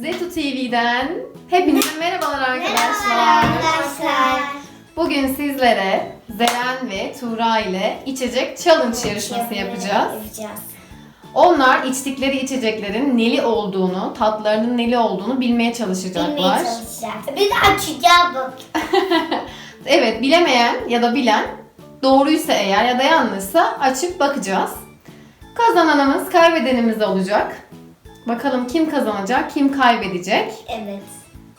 Zetu TV'den hepinize merhabalar arkadaşlar. Merhabalar arkadaşlar. Bugün sizlere Zeren ve Tuğra ile içecek challenge yarışması yapacağız. Yapacağız. Onlar içtikleri içeceklerin neli olduğunu, tatlarının neli olduğunu bilmeye Bilmeye çalışacaklar. çalışacağız. Bir de açacağız. Evet, bilemeyen ya da bilen doğruysa eğer ya da yanlışsa açıp bakacağız. Kazananımız, kaybedenimiz olacak. Bakalım kim kazanacak, kim kaybedecek? Evet.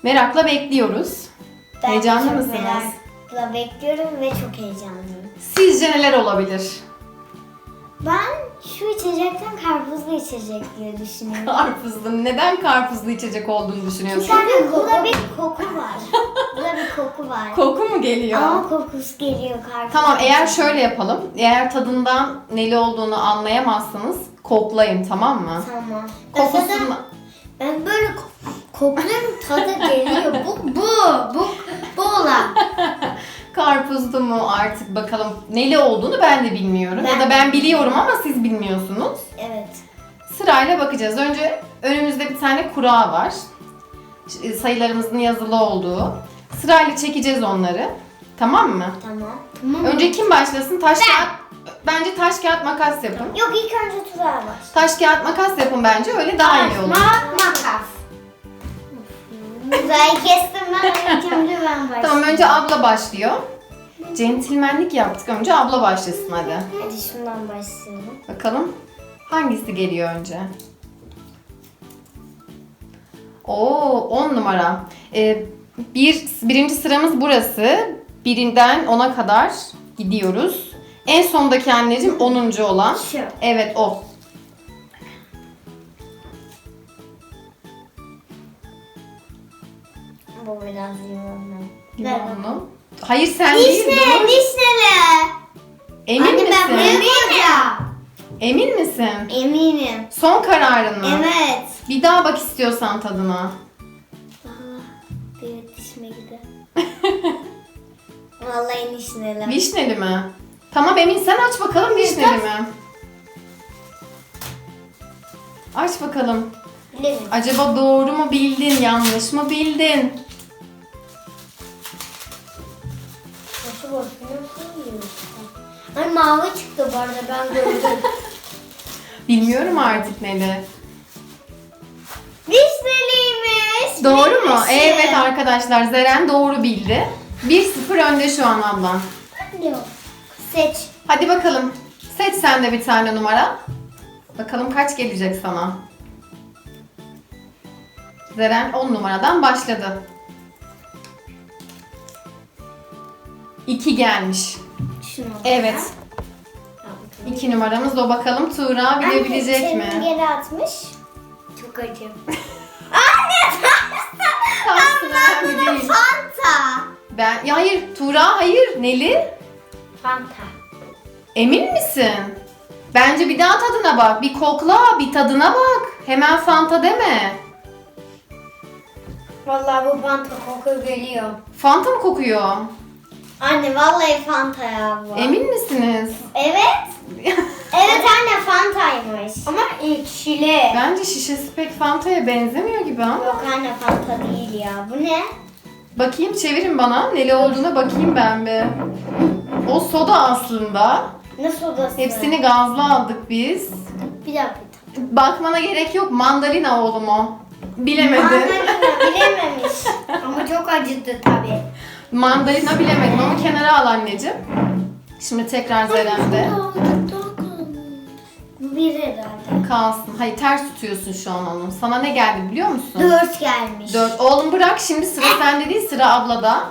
Merakla bekliyoruz. Ben Heyecanlı çok mısınız? Merakla bekliyorum ve çok heyecanlıyım. Sizce neler olabilir? Ben şu içecekten karpuzlu içecek diye düşünüyorum. Karpuzlu. Neden karpuzlu içecek olduğunu düşünüyorsun? Çünkü burada bir koku var. burada bir koku var. Koku mu geliyor? Ama kokusu geliyor karpuz. Tamam eğer şöyle yapalım. Eğer tadından neli olduğunu anlayamazsanız koklayın tamam mı? Tamam. Kokusunu... Ben böyle ko- kokluyorum tadı geliyor. Bu bu bu bu olan. Karpuzlu mu artık bakalım neli olduğunu ben de bilmiyorum. Ya da ben biliyorum ama siz bilmiyorsunuz. Evet. Sırayla bakacağız. Önce önümüzde bir tane kura var. Ş- Sayılarımızın yazılı olduğu. Sırayla çekeceğiz onları. Tamam mı? Tamam. Tamam. Önce kim başlasın? Taş kağıt. Bence taş kağıt makas yapın. Yok ilk önce Tuğra var. Taş kağıt makas yapın bence öyle daha iyi olur. makas. Uzayı kestim ben önce ben başlayayım. Tamam önce abla başlıyor. Centilmenlik yaptık. Önce abla başlasın hadi. Hadi şundan başlayalım. Bakalım hangisi geliyor önce? Oo 10 numara. Ee, bir, birinci sıramız burası. Birinden 10'a kadar gidiyoruz. En sondaki anneciğim 10. olan. Şu. Evet o. Bu biraz limonlu. Limonlu. Hayır sen değil dur. vişneli. Emin Anne misin? ben bunu yapacağım. Emin misin? Eminim. Son kararın mı? Evet. Bir daha bak istiyorsan tadına. Valla bir dişime gider. Vallahi vişneli. Vişneli mi? Tamam Emin sen aç bakalım vişneli mi? Aç bakalım. Acaba doğru mu bildin, yanlış mı bildin? Nasıl bakıyor? Ay mavi çıktı bu arada ben gördüm. Bilmiyorum artık neli. Vişneliymiş. Doğru mu? Bilmişim. Evet arkadaşlar Zeren doğru bildi. 1-0 önde şu an ablan. Yok. Seç. Hadi bakalım. Seç sen de bir tane numara. Bakalım kaç gelecek sana. Zeren 10 numaradan başladı. 2 gelmiş. Şunu al. Evet. 2 numaramız o bakalım Tuğra bilebilecek Anne, mi? senin geri atmış. Çok acı. Kalsın önemli değil. Fanta. Ben, ya hayır Tuğra hayır. Neli? Fanta. Emin misin? Bence bir daha tadına bak. Bir kokla, bir tadına bak. Hemen Fanta deme. Vallahi bu Fanta koku geliyor. Fanta mı kokuyor? Anne vallahi Fanta ya bu. Emin misiniz? Evet. Evet anne Fanta'ymış. Ama ekşili. Bence şişesi pek Fanta'ya benzemiyor gibi ama. Yok anne Fanta değil ya. Bu ne? Bakayım çevirin bana. Neli olduğuna bakayım ben bir. O soda aslında. Ne sodası? Hepsini gazlı aldık biz. Bir dakika. Bakmana gerek yok. Mandalina oğlum o. Bilemedin. Mandalina bilememiş. Ama çok acıdı tabii. Mandalina bilemedin. Onu kenara al anneciğim. Şimdi tekrar Zeren'de. Bu bir herhalde. Kalsın. Hayır ters tutuyorsun şu an onu. Sana ne geldi biliyor musun? Dört gelmiş. Dört. Oğlum bırak şimdi sıra sende değil sıra ablada.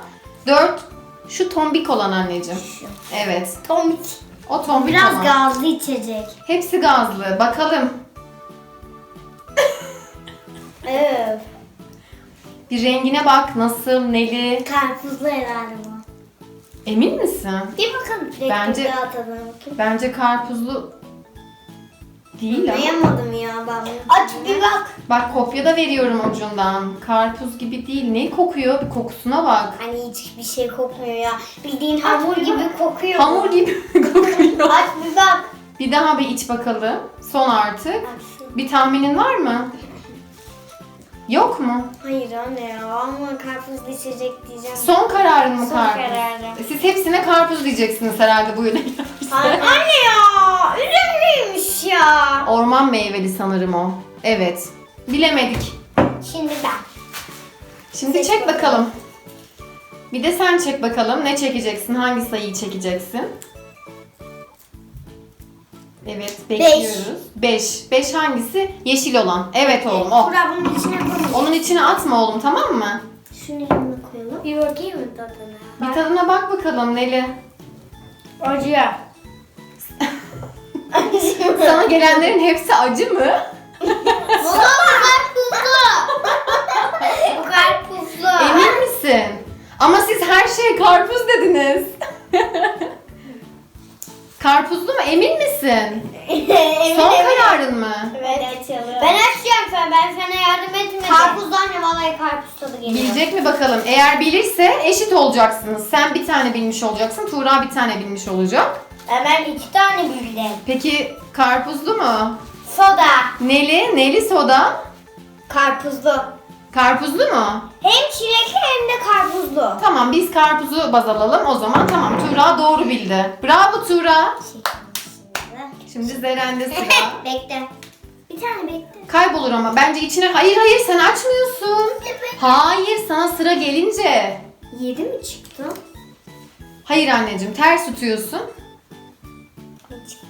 Dört. Şu tombik olan anneciğim. Şu. Evet. Tomik. O tombik Biraz olan. gazlı içecek. Hepsi gazlı. Bakalım. Evet. Bir rengine bak. Nasıl? Neli? Karpuzlu herhalde bu. Emin misin? Bir bakın. Bence- Bence... Tadına bakayım. Bence karpuzlu değil ama. Anlayamadım ya ben bunu. Aç bir bak. Bak kopya da veriyorum ucundan. Karpuz gibi değil. Ne kokuyor? Bir kokusuna bak. Hani hiçbir şey kokmuyor ya. Bildiğin hamur gibi kokuyor. Hamur gibi kokuyor. Aç bir bak. Bir daha bir iç bakalım. Son artık. Bir tahminin var mı? Yok mu? Hayır anne ya ama karpuzlu içecek diyeceğim. Son kararın mı Son karpuz? kararım. Siz hepsine karpuz diyeceksiniz herhalde bu yöne anne ya üzümlüymüş ya. Orman meyveli sanırım o. Evet. Bilemedik. Şimdi ben. Şimdi Seç çek bakalım. Bir de sen çek bakalım. Ne çekeceksin? Hangi sayıyı çekeceksin? Evet, bekliyoruz. 5. 5 hangisi? Yeşil olan. Evet oğlum o. Kura bunun içine. Onun içine atma oğlum tamam mı? Şunu yanına koyalım. Bir bakayım mı tadına? Bir tadına bak bakalım Neli. Acı. Sana gelenlerin hepsi acı mı? Bu karpuzlu. Bu karpuzlu. Emin misin? Ama siz her şeye karpuz dediniz. Karpuzlu mu? Emin misin? Emin Son eminim. kararın mı? Evet açalım. Ben açacağım sen. Ben sana yardım etmedim. Karpuzdan ne vallahi karpuz tadı geliyor. Bilecek mi bakalım? Eğer bilirse eşit olacaksınız. Sen bir tane bilmiş olacaksın. Tuğra bir tane bilmiş olacak. Ben iki tane bildim. Peki karpuzlu mu? Soda. Neli? Neli soda? Karpuzlu. Karpuzlu mu? Hem çilekli hem de karpuzlu. Tamam biz karpuzu baz alalım. O zaman tamam Tuğra doğru bildi. Bravo Tuğra. Şimdi Zeren'de sıra. bekle. Bir tane bekle. Kaybolur ama bence içine... Hayır hayır sen açmıyorsun. Hayır sana sıra gelince. Yedi mi çıktı? Hayır anneciğim ters tutuyorsun. Ne çıktı?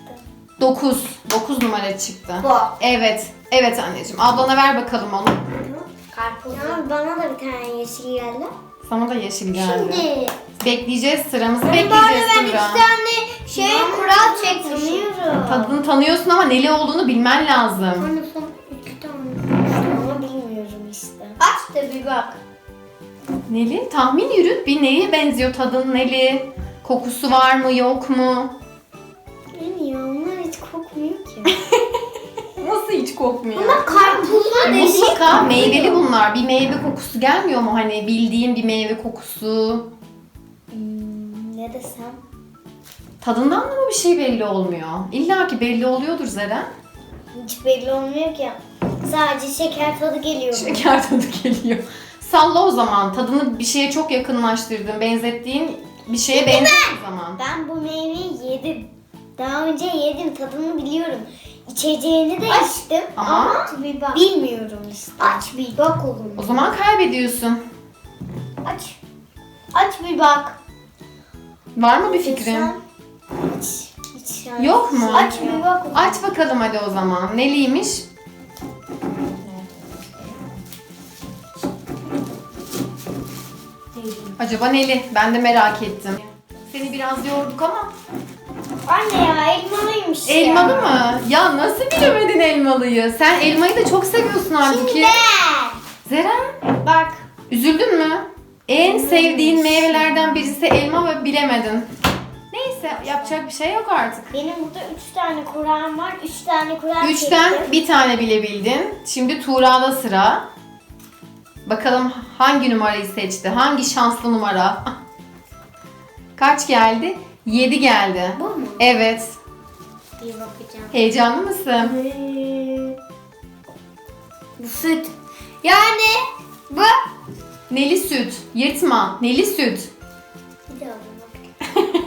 9. 9 numara çıktı. Bu. Evet. Evet anneciğim. Ablana ver bakalım onu. Karpuzlu. Ya bana da bir tane yeşil geldi. Sana da yeşil geldi. Şimdi. Bekleyeceğiz sıramızı Hani bekleyeceğiz ben iki tane şey kural çekmişim. Tadını tanıyorsun ama neli olduğunu bilmen lazım. Anne son iki tane ama bilmiyorum işte. Aç da bir bak. Neli? Tahmin yürüt. Bir neye benziyor tadın neli? Kokusu var mı yok mu? Bilmiyorum onlar hiç kokmuyor ki. Hiç kokmuyor? Ama karpuzlu değişik. Mutlaka meyveli bunlar. Bir meyve kokusu gelmiyor mu hani bildiğin bir meyve kokusu? Hmm, ne desem? Tadından da mı bir şey belli olmuyor? İlla ki belli oluyordur Zeren. Hiç belli olmuyor ki. Sadece şeker tadı geliyor. Şeker tadı geliyor. Salla o zaman. Tadını bir şeye çok yakınlaştırdın. Benzettiğin bir şeye benzettiğin zaman. Ben bu meyveyi yedim. Daha önce yedim. Tadını biliyorum. İçeceğini de içtim. Ama- Ama bir bak. Bilmiyorum işte. Aç bir bak oğlum. O zaman kaybediyorsun. Aç. Aç bir bak. Var mı bir fikrin? Sen- Aç. Yani- Yok mu? Aç bir bak oğlum. Aç bakalım hadi o zaman. Neliymiş? Acaba neli? Ben de merak ettim. Seni biraz yorduk ama. Anne ya elmalıymış ya. Elmalı mı? Ya nasıl bilemedin elmalıyı? Sen elmayı da çok seviyorsun halbuki. Şimdi. Zeren, Bak. üzüldün mü? En sevdiğin meyvelerden birisi elma ve bilemedin. Neyse yapacak bir şey yok artık. Benim burada üç tane Kur'an var. Üç tane Kur'an Üçten çektim. bir tane bilebildin. Şimdi Tuğra'da sıra. Bakalım hangi numarayı seçti? Hangi şanslı numara? Kaç geldi? 7 geldi. Bu mu? Evet. Bir bakacağım. Heyecanlı mısın? Bu süt. Yani bu. Neli süt. Yırtma. Neli süt. Bir daha bakayım.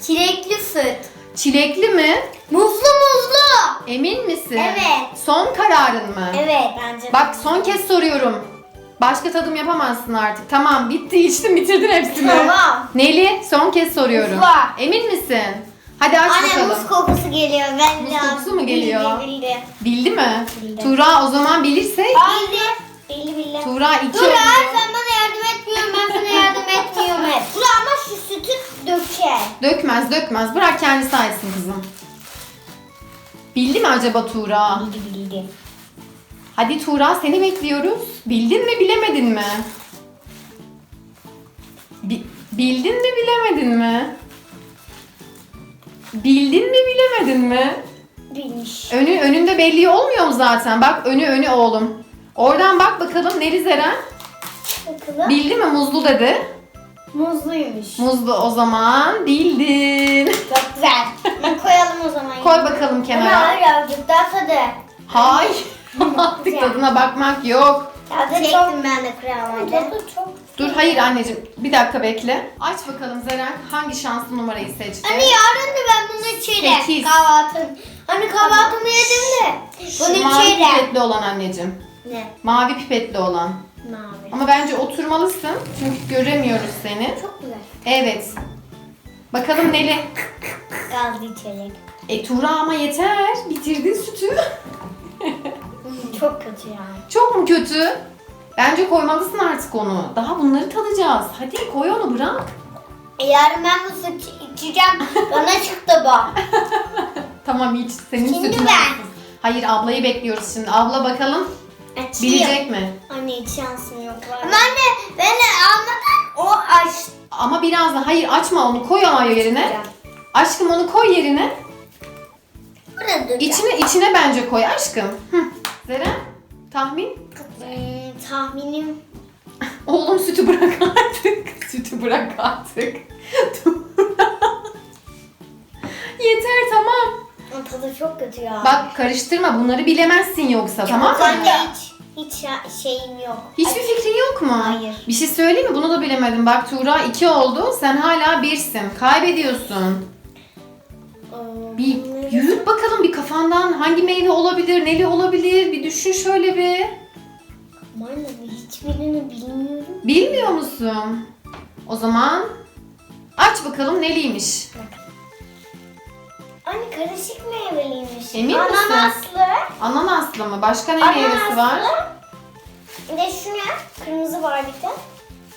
Çilekli süt. Çilekli mi? Muzlu muzlu. Emin misin? Evet. Son kararın mı? Evet bence. Bak son kez soruyorum. Başka tadım yapamazsın artık. Tamam bitti içtin bitirdin hepsini. Tamam. Neli son kez soruyorum. Muz var. Emin misin? Hadi aç Anne bakalım. muz kokusu geliyor. Ben Muz de- kokusu mu geliyor? Bildi bildi. Bildi mi? Bildi. Tuğra o zaman bilirse Bildi. Bildi bildi. Tuğra 2 Dur ya sen bana yardım etmiyorsun ben sana yardım etmiyorum hep. Dur ama şu sütü döker. Dökmez dökmez. Bırak kendisi açsın kızım. Bildi mi acaba Tuğra? Bildi bildi. Hadi Tuğra seni bekliyoruz. Bildin mi bilemedin mi? Bi- bildin mi bilemedin mi? Bildin mi bilemedin mi? Bilmiş. Önü önünde belli olmuyor mu zaten? Bak önü önü oğlum. Oradan bak bakalım Neli Zeren. Bakalım. Bildi mi muzlu dedi. Muzluymuş. Muzlu o zaman bildin. Çok güzel. Koyalım o zaman. Koy bakalım kenara. birazcık daha tadı. Hayır. Artık tadına bakmak yok. Tadı Çektim ben de kremalı. Tadı çok. Dur hayır anneciğim bir dakika bekle. Aç bakalım Zeren hangi şanslı numarayı seçti? Anne yarın da ben bunu içerim. Sekiz. Kahvaltım. Anne kahvaltımı yedim de. Bunu Mavi içerim. pipetli olan anneciğim. Ne? Mavi pipetli olan. Mavi. Ama bence oturmalısın çünkü göremiyoruz seni. Çok güzel. Evet. Bakalım Neli. Gazlı içecek. E Tuğra ama yeter. Bitirdin sütü. Çok kötü yani. Çok mu kötü? Bence koymalısın artık onu. Daha bunları tadacağız. Hadi koy onu bırak. E, yarın ben bu sütü içeceğim. Bana çıktı bu. Tamam iç. Senin Şimdi sütün ben. Hayır ablayı bekliyoruz şimdi. Abla bakalım bilecek mi? Anne hiç şansım yok var. Ama anne ben almadan o aç. Ama biraz da hayır açma onu koy ama yerine. Aşkım onu koy yerine. Burada duracağım. İçine içine bence koy aşkım. Hı. Zeren tahmin? Hmm, tahminim. Oğlum sütü bırak artık. sütü bırak artık. Yeter tamam. Tadı çok kötü ya. Bak karıştırma bunları bilemezsin yoksa tamam mı? Hiç, hiç ya- şeyim yok. Hiçbir fikrin yok mu? Hayır. Bir şey söyleyeyim mi? Bunu da bilemedim. Bak Tuğra 2 oldu. Sen hala birsin. Kaybediyorsun. Ee, bunları- yürüt bakalım bir kafandan. Hangi meyve olabilir? Neli olabilir? Bir düşün şöyle bir. Aman hiçbirini bilmiyorum. Bilmiyor musun? O zaman aç bakalım neliymiş. Anne karışık meyveliymiş. Emin misin? Ananaslı. Ananaslı mı? Başka ne meyvesi var? Bir de şu ne? Kırmızı var bir de.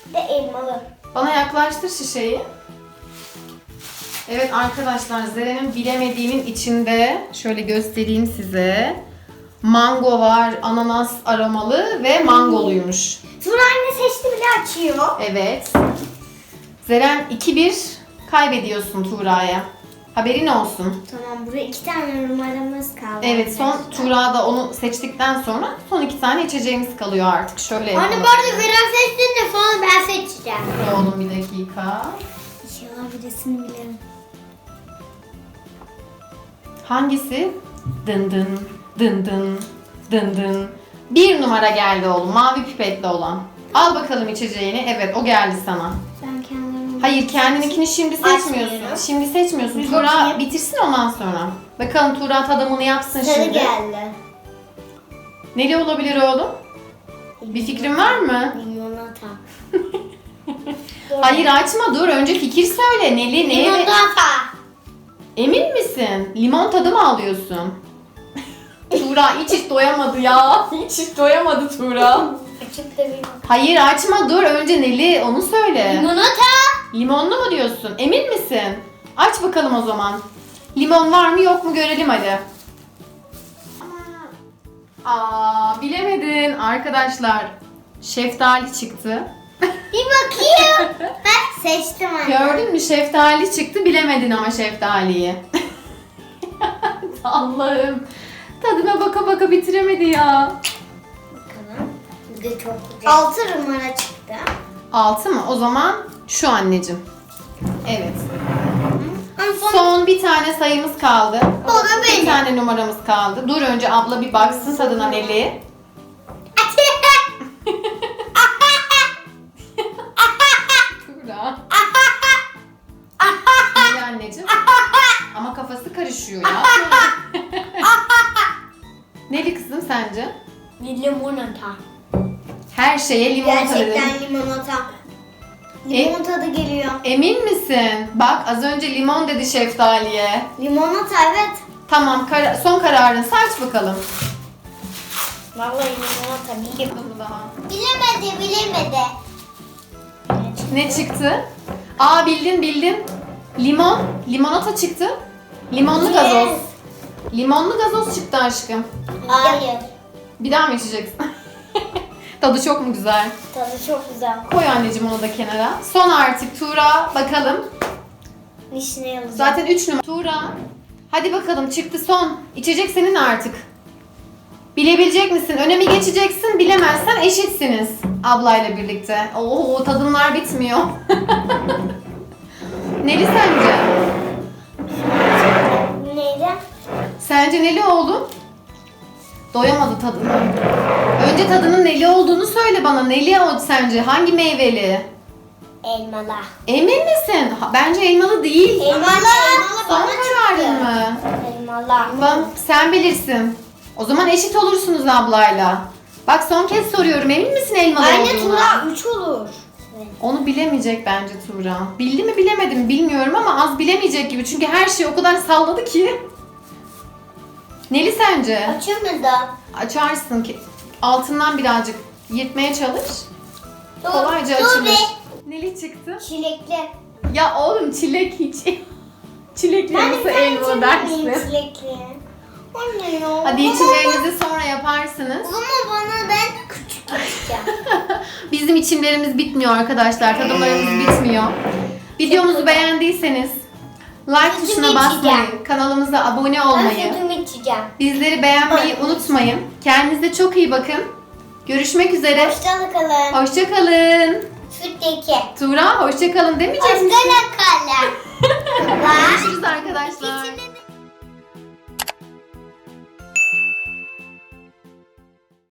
Bir de elmalı. Bana yaklaştır şişeyi. Evet arkadaşlar Zeren'in bilemediğinin içinde şöyle göstereyim size. Mango var, ananas aromalı ve mangoluymuş. Sonra anne seçti bile açıyor. Evet. Zeren 2-1 kaybediyorsun Tuğra'ya. Haberin olsun. Tamam burada iki tane numaramız kaldı. Evet son Tuğra da onu seçtikten sonra son iki tane içeceğimiz kalıyor artık. Şöyle yapalım. Anne bu arada Beren seçsin de sonra ben seçeceğim. Oğlum bir dakika. İnşallah birisini bilirim. Hangisi? Dın dın dın dın dın dın. Bir numara geldi oğlum. Mavi pipetli olan. Al bakalım içeceğini. Evet o geldi sana. Ben kendim. Hayır kendininkini şimdi seçmiyorsun. Şimdi seçmiyorsun. Bir bakayım. bitirsin ondan sonra. Bakalım Tuğra tadımını yapsın Sarı şimdi. geldi. Neli olabilir oğlum? Bir fikrin var mı? Limonata. Hayır açma dur. Önce fikir söyle. Neli neye? Limonata. Emin misin? Limon tadı mı alıyorsun? Tuğra hiç hiç doyamadı ya. Hiç hiç doyamadı Tuğra. Açıp da bir bak. Hayır açma dur. Önce Neli onu söyle. Limonata. Limonlu mu diyorsun? Emin misin? Aç bakalım o zaman. Limon var mı yok mu görelim hadi. Aa bilemedin arkadaşlar. Şeftali çıktı. Bir bakayım. ben seçtim anne. Gördün mü şeftali çıktı bilemedin ama şeftaliyi. Allah'ım. Tadına baka baka bitiremedi ya. Bakalım. Bir de çok güzel. Altı numara çıktı. Altı mı? O zaman şu anneciğim. Evet. Ama son... Son bir tane sayımız kaldı. O da Bir benim. tane numaramız kaldı. Dur önce abla bir baksın tadına Neli. Ama kafası karışıyor ya. Neli kızım sence? limonata. Her şeye limonata dedim. Gerçekten limonata. E- Limon tadı geliyor. Emin misin? Bak az önce limon dedi şeftaliye. Limonata evet. Tamam kara- son kararın saç bakalım. Vallahi limonata biliyorum. Bakalım daha. Bilemedi bilemedi. Ne çıktı? Aa bildin bildin. Limon. Limonata çıktı. Limonlu gazoz. Limonlu gazoz çıktı aşkım. Hayır. Bir daha mı içeceksin? Tadı çok mu güzel? Tadı çok güzel. Koy anneciğim onu da kenara. Son artık Tuğra bakalım. Nişne yazacağım. Zaten 3 numara. Tuğra. Hadi bakalım çıktı son. İçecek senin artık. Bilebilecek misin? Öne mi geçeceksin? Bilemezsen eşitsiniz. Ablayla birlikte. Oo tadımlar bitmiyor. Neli sence? Sence Neli oğlum? Doyamadı tadına. Önce tadının neli olduğunu söyle bana. Neli o sence? Hangi meyveli? Elmalı. Emin misin? Ha, Bence elmalı değil. Elmalı. Elmalı Son kararın mı? Elmalı. Bak sen bilirsin. O zaman eşit olursunuz ablayla. Bak son kez soruyorum. Emin misin elmalı Anne olduğuna? Tuğla 3 olur. Onu bilemeyecek bence Tuğra. Bildi mi bilemedim bilmiyorum ama az bilemeyecek gibi. Çünkü her şeyi o kadar salladı ki. Neli sence? Açamadım. Açarsın ki. Altından birazcık yırtmaya çalış. Dur, Kolayca dur açılır. be. Neli çıktı? Çilekli. Ya oğlum çilek hiç. Çilekle Ben nasıl elma dersin? çilekli. Anne ya. Hadi içimlerinizi sonra yaparsınız. Ama bana ben küçük yapacağım. Bizim içimlerimiz bitmiyor arkadaşlar. Tadımlarımız bitmiyor. Videomuzu beğendiyseniz like tuşuna basmayı, kanalımıza abone olmayı, bizleri beğenmeyi unutmayın. Kendinize çok iyi bakın. Görüşmek üzere. Hoşçakalın. Hoşçakalın. Sütteki. Tuğra hoşçakalın demeyecek misin? Hoşçakalın. Görüşürüz arkadaşlar.